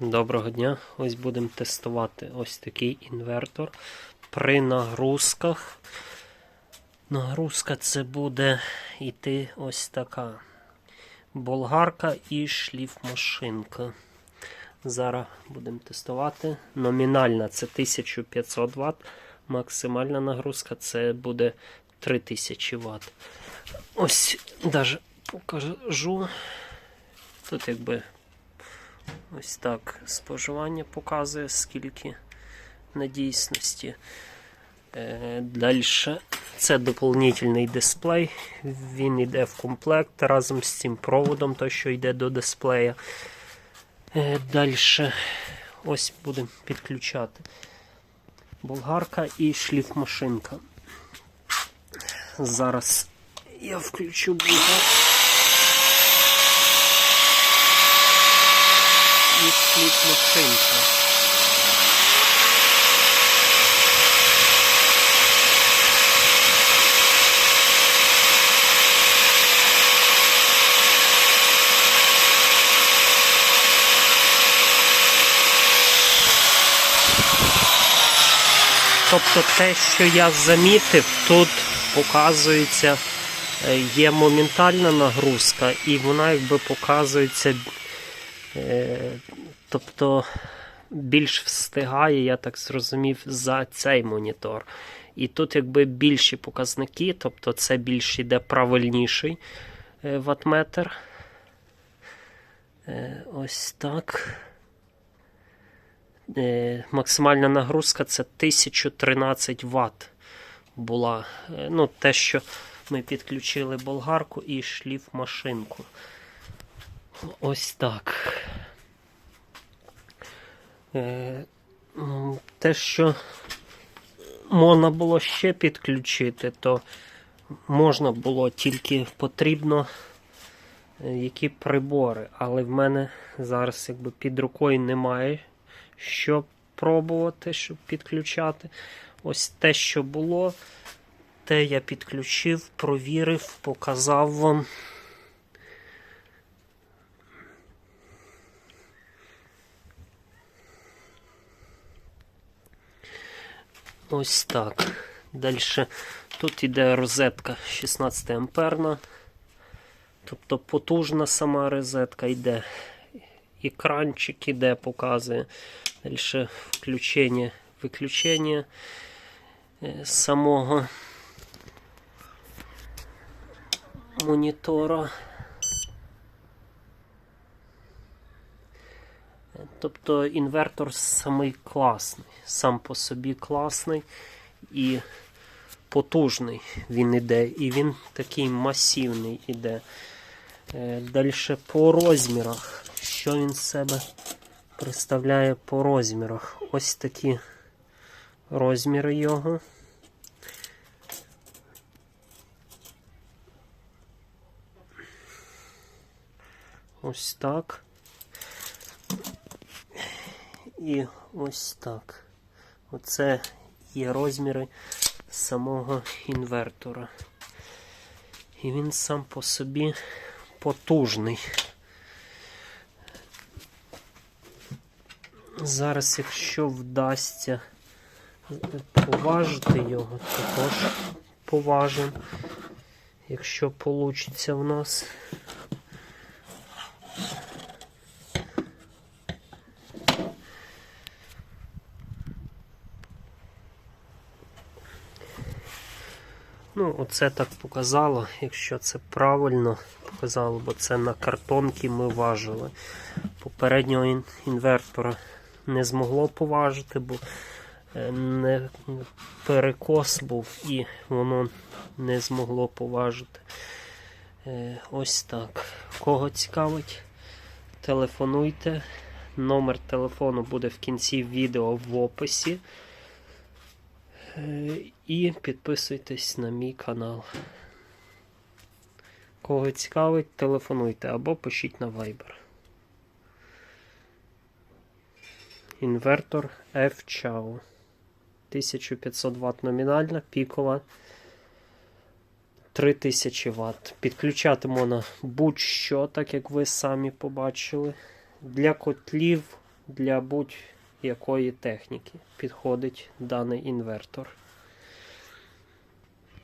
Доброго дня! Ось будемо тестувати ось такий інвертор при нагрузках. Нагрузка це буде йти ось така болгарка і шліфмашинка. Зараз будемо тестувати. Номінальна це 1500 Вт, максимальна нагрузка це буде 3000 Вт. Ось навіть покажу. Тут якби Ось так споживання показує, скільки на дійсності. Е, Далі це доповнительний дисплей. Він йде в комплект разом з цим проводом, той, що йде до дисплея. Е, Далі ось будемо підключати болгарка і шліфмашинка. Зараз я включу болгарку. І шліфмашинка. Тобто те, що я замітив, тут показується, є моментальна нагрузка, і вона якби показується тобто більш встигає, я так зрозумів, за цей монітор. І тут якби більші показники, тобто це більш іде правильніший е, ватметр. Е, ось так. Максимальна нагрузка це 1013 Вт була. Ну, Те, що ми підключили болгарку і шліф машинку. Ось так. Е, те, що можна було ще підключити, то можна було тільки потрібно е, які прибори. Але в мене зараз якби під рукою немає що пробувати, щоб підключати. Ось те, що було, те я підключив, провірив, показав вам. Ось так. Далі тут йде розетка 16 амперна. Тобто потужна сама розетка йде. Екранчик іде, показує. Далі включення, виключення е, самого монітора. Тобто інвертор самий класний, сам по собі класний і потужний він іде, і він такий масивний іде. Е, Далі по розмірах. Що він себе представляє по розмірах? Ось такі розміри його. Ось так. І ось так. Оце є розміри самого інвертора. І він сам по собі потужний. Зараз, якщо вдасться поважити його, також поважимо, якщо вийде в нас. Ну, оце так показало, якщо це правильно показало, бо це на картонки ми важили. Попереднього інвертора не змогло поважити, бо е, не перекос був і воно не змогло поважити. Е, ось так. Кого цікавить, телефонуйте. Номер телефону буде в кінці відео в описі. Е, і підписуйтесь на мій канал. Кого цікавить, телефонуйте або пишіть на Viber. Інвертор F-Chow. 1500 Вт номінальна, пікова 3000 Вт. Підключати можна будь-що, так як ви самі побачили. Для котлів для будь-якої техніки підходить даний інвертор.